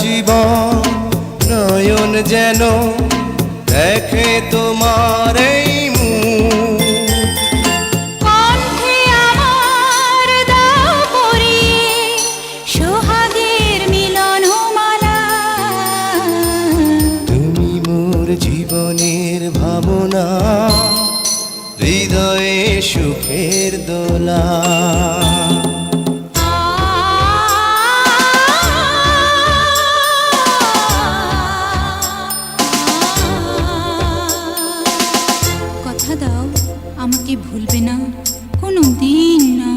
জীবন নয়ন যেন দেখে তোমার এই জীবনের ভাবনা হৃদয়ে সুখের দোলা। আমাকে ভুলবে না কোনো দিন না।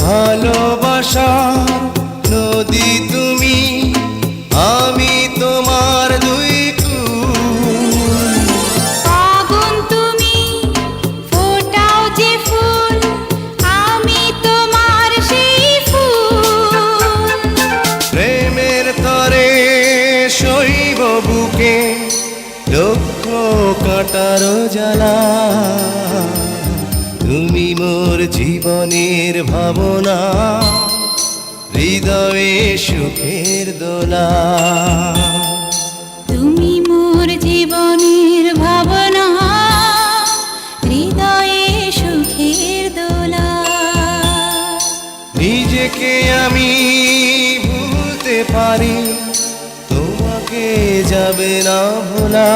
ভালোবাসা বুকে লক্ষ কাটার জ্বালা। তুমি মোর জীবনের ভাবনা হৃদয়ে সুখের দোলা। তুমি মোর জীবনের ভাবনা হৃদয়ে সুখের দোলা। নিজেকে আমি ভুলতে পারি যাবে না ভোলা।